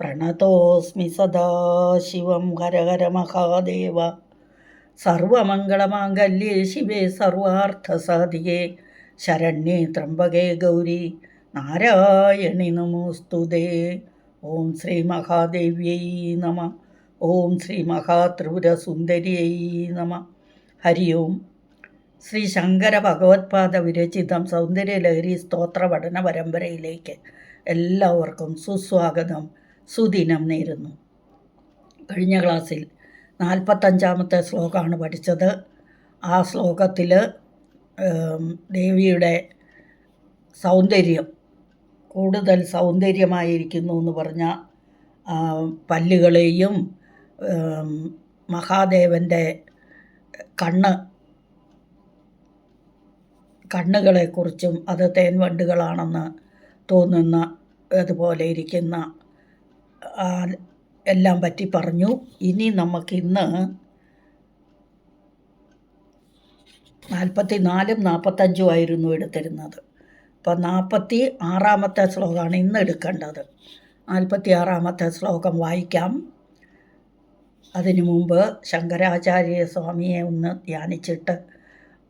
പ്രണതോസ്മി സദാശിവം ഹര ഹര മഹാദേവ. സർവമംഗളമാംഗല്യേ ശിവേ സർവാർത്ഥസാധികേ ശരണ്യേ ത്രംബകേ ഗൗരി. നാരായണി നമോസ്തുതേ ഓം ശ്രീ മഹാദേവ്യൈ നമ. ഓം ശ്രീ മഹാത്രിപുരസുന്ദരിയൈ നമ. ഹരി ഓം. ശ്രീ ശങ്കര ഭഗവത്പാദ വിരചിതം സൗന്ദര്യലഹരി സ്തോത്ര പഠന പരമ്പരയിലേക്ക് എല്ലാവർക്കും സുസ്വാഗതം. സുദിനം നേരുന്നു. കഴിഞ്ഞ ക്ലാസ്സിൽ നാൽപ്പത്തഞ്ചാമത്തെ ശ്ലോകമാണ് പഠിച്ചത്. ആ ശ്ലോകത്തിൽ ദേവിയുടെ സൗന്ദര്യം കൂടുതൽ സൗന്ദര്യമായിരിക്കുന്നു എന്ന് പറഞ്ഞ പല്ലുകളെയും മഹാദേവന്റെ കണ്ണ് കണ്ണുകളെക്കുറിച്ചും അത് തേൻവണ്ടുകളാണെന്ന് തോന്നുന്ന അതുപോലെ ഇരിക്കുന്ന എല്ലാം പറ്റി പറഞ്ഞു. ഇനി നമുക്കിന്ന് നാൽപ്പത്തി നാലും നാൽപ്പത്തഞ്ചും ആയിരുന്നു എടുത്തിരുന്നത്. അപ്പോൾ നാൽപ്പത്തി ആറാമത്തെ ശ്ലോകമാണ് ഇന്ന് എടുക്കേണ്ടത്. നാൽപ്പത്തി ആറാമത്തെ ശ്ലോകം വായിക്കാം. അതിനു മുമ്പ് ശങ്കരാചാര്യ സ്വാമിയെ ഒന്ന് ധ്യാനിച്ചിട്ട്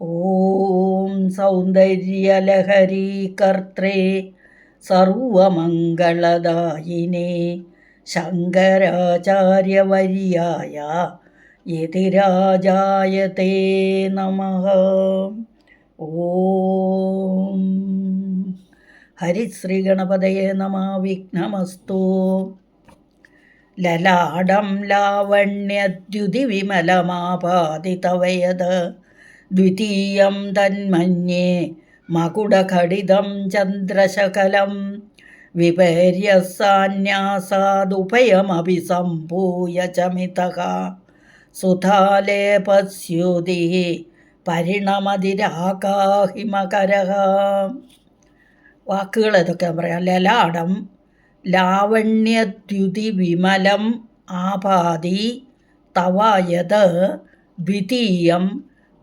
ഓം സൗന്ദര്യലഹരി കർത്തേ സർവമംഗളദായിനേ ശങ്കരാചാര്യവര്യായ യതിരാജായ തേ നമ. ഓം. ഹരിശ്രീഗണപതയെ നമ. വിഘ്നമസ്തു. ലലാടം ലാവണ്യദ്യുതി വിമലമാപാതിതവയത് ദ്വിതീയം തന്മന്യേ മകുടഘടിതം ചന്ദ്രശകലം വിപര്യസാന്യാസാദുഭയമപി സംഭൂയ ചമിതഃ സുധാലേപസ്യുതി പരിണമതിരാകാഹിമകരഃ വാക്കുകൾ ഏതൊക്കെ പറയാം? ലലാടം ലാവണ്യദ്യുതി വിമലം ആപാതി തവായത് ദ്വിതീയം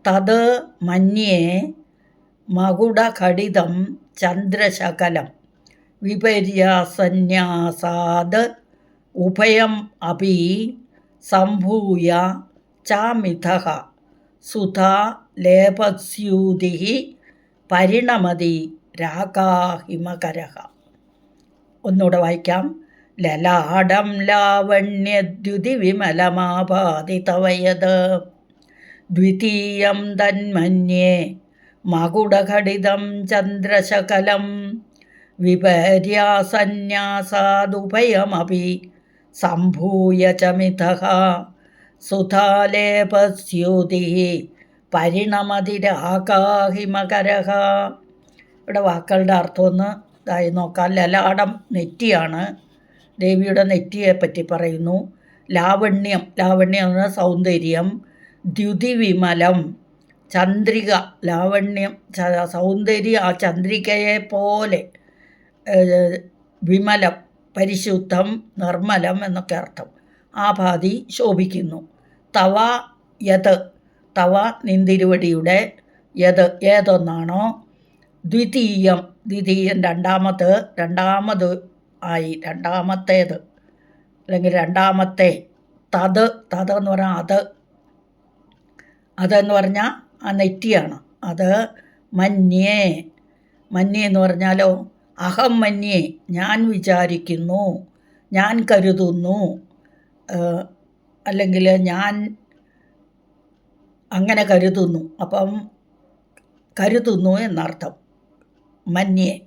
തത് മന്യേ മകുടഘടിതം ചന്ദ്രശകലം. വിപര്യാസന്യാസാത് ഉഭയം അപി സംഭൂയ ചാമിഥ സുധാ ലേപസ്യൂതി പരിണമതി രാഗാഹിമകര ഒന്നുകൂടെ വായിക്കാം. ലലാടം ലാവണ്യദ്യുതി വിമലമാപാതിതവയത് ദ്വിതീയം തന്മന്യേ മകുടഘടിതം ചന്ദ്രശകലം. വിപര്യാസന്യാസാദുഭയമപി സംഭൂയ ച മിഥ സുധാലേപസ്യൂതി പരിണമതിരാകാഹിമകര ഇവിടെ വാക്കുകളുടെ അർത്ഥമൊന്ന് ഇതായി നോക്കാം. ലലാടം നെറ്റിയാണ്. ദേവിയുടെ നെറ്റിയെ പറ്റി പറയുന്നു. ലാവണ്യം ലാവണ്യം എന്ന സൗന്ദര്യം. ദ്യുതിവിമലം ചന്ദ്രിക ലാവണ്യം സൗന്ദര്യം ആ ചന്ദ്രികയെ പോലെ വിമലം പരിശുദ്ധം നിർമ്മലം എന്നൊക്കെ അർത്ഥം. ആപാതി ശോഭിക്കുന്നു. തവ യത് തവ നിന്തിരുവടിയുടെ യത് ഏതൊന്നാണോ? ദ്വിതീയം ദ്വിതീയം രണ്ടാമത് രണ്ടാമത് ആയി രണ്ടാമത്തേത്. അല്ലെങ്കിൽ രണ്ടാമത്തെ തത് തത് എന്ന് പറഞ്ഞാൽ അത്. അതെന്ന് പറഞ്ഞാൽ ആ നെറ്റിയാണ്. അത് മന്യേ മന്യേ എന്ന് പറഞ്ഞാലോ? അഹം മന്യേ ഞാൻ വിചാരിക്കുന്നു ഞാൻ കരുതുന്നു അല്ലെങ്കിൽ ഞാൻ അങ്ങനെ കരുതുന്നു. അപ്പം കരുതുന്നു എന്നർത്ഥം. മന്യേ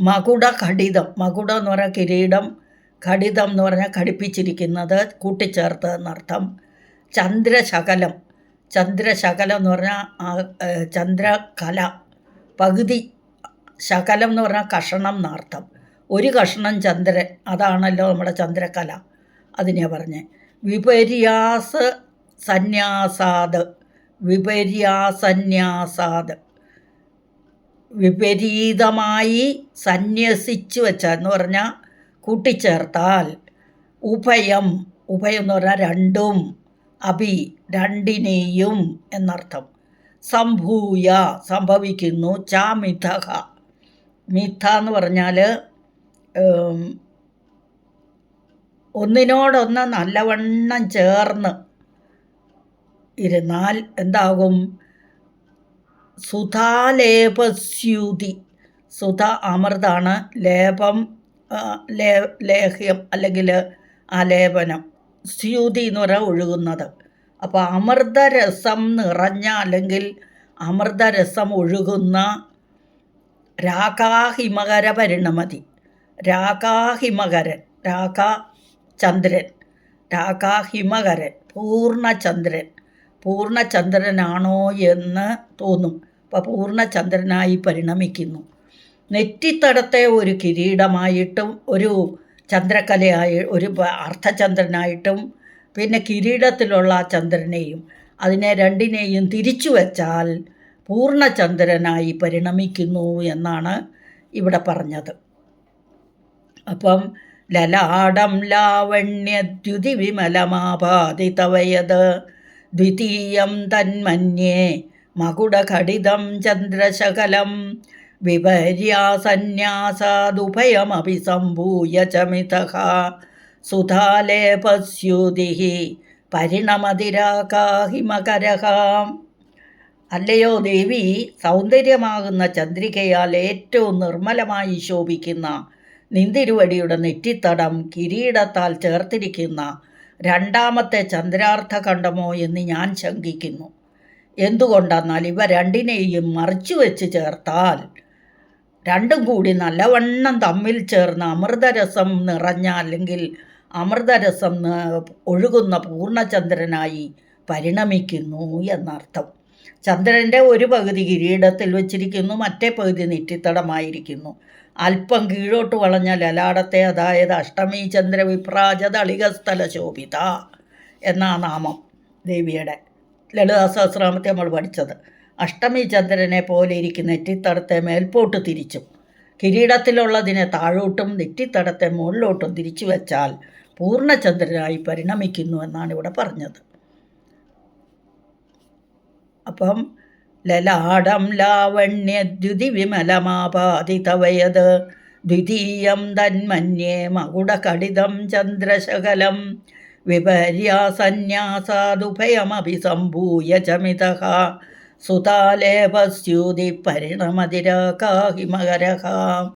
മകുട ഘടിതം മകുടം എന്ന് പറഞ്ഞാൽ കിരീടം ഘടിതം എന്ന് പറഞ്ഞാൽ ഘടിപ്പിച്ചിരിക്കുന്നത് കൂട്ടിച്ചേർത്ത് എന്നർത്ഥം. ചന്ദ്രശകലം ചന്ദ്രശകലം എന്ന് പറഞ്ഞാൽ ചന്ദ്രകല പകുതി ശകലം എന്ന് പറഞ്ഞാൽ കഷണം എന്നർത്ഥം ഒരു കഷണം ചന്ദ്രൻ അതാണല്ലോ നമ്മുടെ ചന്ദ്രകല. അതിനെയാണ് പറഞ്ഞത് വിപര്യാസ സന്യാസാദ്. വിപര്യാസന്യാസാദ്. വിപരീതമായി സന്യസിച്ചു വെച്ച എന്ന് പറഞ്ഞാൽ കൂട്ടിച്ചേർത്താൽ ഉഭയം ഉഭയം എന്ന് പറഞ്ഞാൽ രണ്ടും അഭി രണ്ടിനെയും എന്നർത്ഥം. സംഭൂയ സംഭവിക്കുന്നു ച മിഥക മിഥ എന്ന് പറഞ്ഞാൽ ഒന്നിനോടൊന്ന് നല്ലവണ്ണം ചേർന്ന് ഇരുന്നാൽ എന്താകും? സുധാലേപസ്യൂതി സുധ അമൃതാണ് ലേപം ലേ ലേഹ്യം അല്ലെങ്കിൽ ആലേപനം. സ്യൂതി എന്ന് പറഞ്ഞാൽ ഒഴുകുന്നത്. അപ്പോൾ അമൃതരസം നിറഞ്ഞ അല്ലെങ്കിൽ അമൃതരസം ഒഴുകുന്ന രാഗാഹിമകര പരിണമതി രാഗാഹിമകരൻ രാഗ ചന്ദ്രൻ രാഗാഹിമകരൻ പൂർണചന്ദ്രൻ പൂർണചന്ദ്രനാണോ എന്ന് തോന്നും. അപ്പോൾ പൂർണചന്ദ്രനായി പരിണമിക്കുന്നു. നെറ്റിത്തടത്തെ ഒരു കിരീടമായിട്ടും ഒരു ചന്ദ്രക്കലയായി ഒരു അർദ്ധചന്ദ്രനായിട്ടും പിന്നെ കിരീടത്തിലുള്ള ചന്ദ്രനെയും അതിനെ രണ്ടിനെയും തിരിച്ചു വച്ചാൽ പൂർണചന്ദ്രനായി പരിണമിക്കുന്നു എന്നാണ് ഇവിടെ പറഞ്ഞത്. അപ്പം ലലാടം ലാവണ്യദ്യുതി വിമലമാപാതിതവയത് ദ്വിതീയം തന്മന്യേ മകുടഘടിതം ചന്ദ്രശകലം വിപര്യാസന്യാസാദുഭയമപി സംഭൂയ ചമിതഃ സുധാലേപസ്യുതിഃ പരിണമതിരാകാഹിമകരഃ അല്ലയോ ദേവി? സൗന്ദര്യമാകുന്ന ചന്ദ്രികയാൽ ഏറ്റവും നിർമ്മലമായി ശോഭിക്കുന്ന നിന്തിരുവടിയുടെ നെറ്റിത്തടം കിരീടത്താൽ ചേർത്തിരിക്കുന്ന രണ്ടാമത്തെ ചന്ദ്രാർത്ഥ കണ്ടമോ എന്ന് ഞാൻ ശങ്കിക്കുന്നു. എന്തുകൊണ്ടെന്നാൽ ഇവ രണ്ടിനെയും മറിച്ചു വെച്ച് ചേർത്താൽ രണ്ടും കൂടി നല്ലവണ്ണം തമ്മിൽ ചേർന്ന് അമൃതരസം നിറഞ്ഞ അല്ലെങ്കിൽ അമൃതരസം ഒഴുകുന്ന പൂർണചന്ദ്രനായി പരിണമിക്കുന്നു എന്നർത്ഥം. ചന്ദ്രന്റെ ഒരു പകുതി കിരീടത്തിൽ വച്ചിരിക്കുന്നു മറ്റേ പകുതി നെറ്റിത്തടമായിരിക്കുന്നു. അല്പം കീഴോട്ട് വളഞ്ഞ ലലാടത്തെ അതായത് അഷ്ടമി ചന്ദ്രവിപ്രാജ തളികസ്ഥല ശോഭിത എന്നാ നാമം ദേവിയുടെ. ലളിതാ സഹസ്രാമത്തെ നമ്മൾ പഠിച്ചത്. അഷ്ടമി ചന്ദ്രനെ പോലെ ഇരിക്കുന്ന നെറ്റിത്തടത്തെ മേൽപോട്ട് തിരിച്ചും. കിരീടത്തിലുള്ളതിനെ താഴോട്ടും നെറ്റിത്തടത്തെ മുകളിലോട്ടും തിരിച്ചു വച്ചാൽ പൂർണചന്ദ്രനായി പരിണമിക്കുന്നു എന്നാണ് ഇവിടെ പറഞ്ഞത്. അപ്പം ലലാടം ലാവണ്യദ്യുതി വിമലമാപാതിതവയത് ദ്വിതീയം തന്മന്യേ മകുടകടിതം ചന്ദ്രശകലം. വിപര്യാസന്യാസാദുഭയമഭിസംഭൂയ ചമിതഃ സുതാലേപസ്യൂതി പരിണമതിരാകാഹിമകരഃ